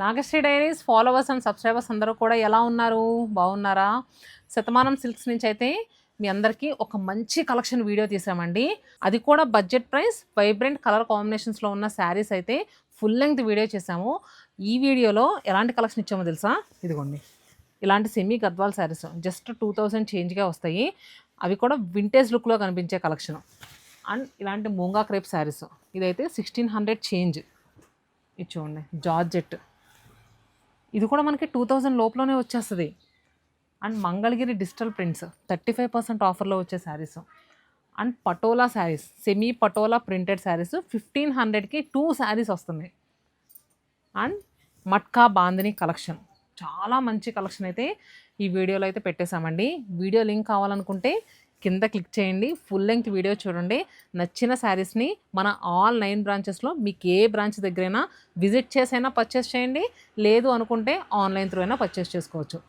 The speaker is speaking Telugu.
Nagasri diaries followers and subscribers అందరూ కూడా ఎలా ఉన్నారు? బాగున్నారా? శతమానం సిల్క్స్ నుంచి అయితే మీ అందరికీ ఒక మంచి కలెక్షన్ వీడియో తీసామండి. అది కూడా బడ్జెట్ ప్రైస్ వైబ్రెంట్ కలర్ కాంబినేషన్స్లో ఉన్న శారీస్ అయితే ఫుల్ లెంగ్త్ వీడియో చేసాము. ఈ వీడియోలో ఎలాంటి కలెక్షన్ ఇచ్చామో తెలుసా? ఇదిగోండి. ఇలాంటి semi Gadwal sarees just two thousand చేంజ్గా వస్తాయి. అవి కూడా వింటేజ్ లుక్లో కనిపించే కలెక్షన్. అండ్ ఇలాంటి మూంగా క్రేప్ శారీస్. ఇదైతే సిక్స్టీన్ హండ్రెడ్ చేంజ్. ఇది చూడండి జార్జెట్. ఇది కూడా మనకి టూ థౌజండ్ లోపలనే వచ్చేస్తుంది. And Mangalagiri digital prints thirty five percent ఆఫర్లో వచ్చే sarees. And Patola sarees semi Patola printed sarees fifteen హండ్రెడ్కి టూ శారీస్ వస్తున్నాయి. And matka bandhani collection. చాలా మంచి కలెక్షన్ అయితే ఈ వీడియోలో అయితే పెట్టేశామండి. వీడియో లింక్ కావాలనుకుంటే కింద క్లిక్ చేయండి. ఫుల్ లెంగ్త్ వీడియో చూడండి. నచ్చిన శారీస్ని మన ఆల్ నైన్ బ్రాంచెస్లో మీకు ఏ బ్రాంచ్ దగ్గరైనా విజిట్ చేసైనా పర్చేస్ చేయండి. లేదు అనుకుంటే ఆన్లైన్ త్రూ అయినా పర్చేస్ చేసుకోవచ్చు.